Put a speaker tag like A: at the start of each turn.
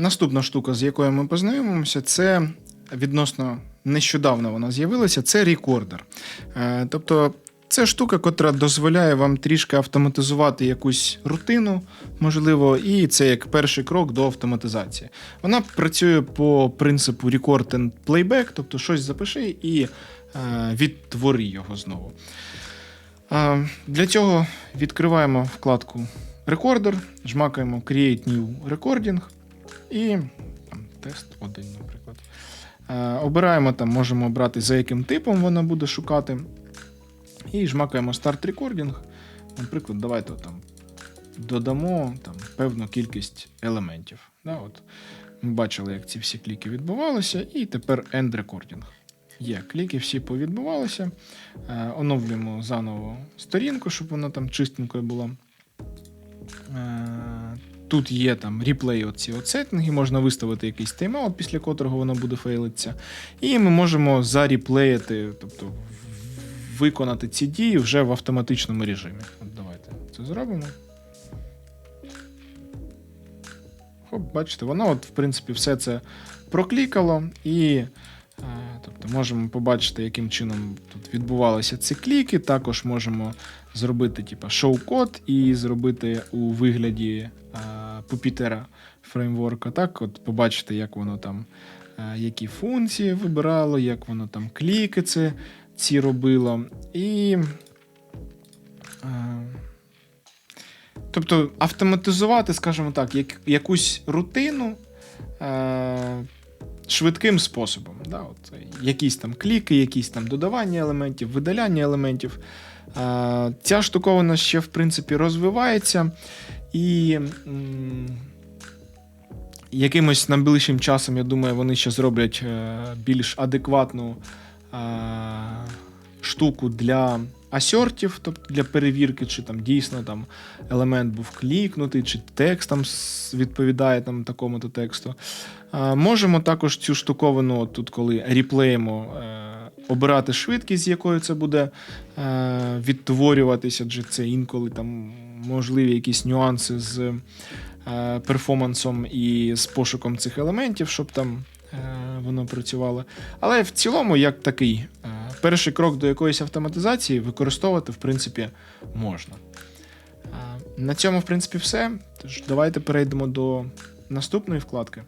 A: Наступна штука, з якою ми познайомимося, це відносно нещодавно вона з'явилася, це рекордер. Е, Тобто це штука, котра дозволяє вам трішки автоматизувати якусь рутину, можливо, і це як перший крок до автоматизації. Вона працює по принципу record and playback, тобто щось запиши і е, відтвори його знову. Е, Для цього відкриваємо вкладку Recorder, жмакаємо Create New Recording і там, тест один, наприклад. Е, Обираємо там, можемо обрати, за яким типом вона буде шукати. І жмакаємо Start Recording. Наприклад, давайте там додамо там, певну кількість елементів. Да, от. Ми бачили, як ці всі кліки відбувалися, і тепер End Recording. Є, кліки всі повідбувалися. Е, оновлюємо заново сторінку, щоб вона там чистенькою була. Е, Тут є там реплей оці сеттинги, можна виставити якийсь тайм-аут, після котрого воно буде фейлитися. І ми можемо заріплеїти, тобто виконати ці дії вже в автоматичному режимі. От давайте це зробимо. Хоп, бачите, воно, от, в принципі, все це проклікало, і тобто, можемо побачити, яким чином тут відбувалися ці кліки. Також можемо зробити типу, шоу-код і зробити у вигляді е, Puppeteer фреймворка. Так, от побачити, як воно там, е, які функції вибирало, як воно там кліки це, ці робило. І. Е, Тобто автоматизувати, скажімо так, як, якусь рутину е, швидким способом. Да? От, якісь там кліки, якісь там додавання елементів, видаляння елементів. Е, ця штуковина ще, в принципі, розвивається. І м, якимось найближчим часом, я думаю, вони ще зроблять е, більш адекватну е, штуку для асертів, тобто для перевірки, чи там дійсно там елемент був клікнутий, чи текст там відповідає там такому-то тексту. Е, можемо також цю штуковину, тут, коли ріплеємо, е, обирати швидкість, з якою це буде е, відтворюватися, адже це інколи там можливі якісь нюанси з е, перформансом і з пошуком цих елементів, щоб там е, воно працювало. Але в цілому, як такий перший крок до якоїсь автоматизації використовувати, в принципі, можна. На цьому, в принципі, все. Тож давайте перейдемо до наступної вкладки.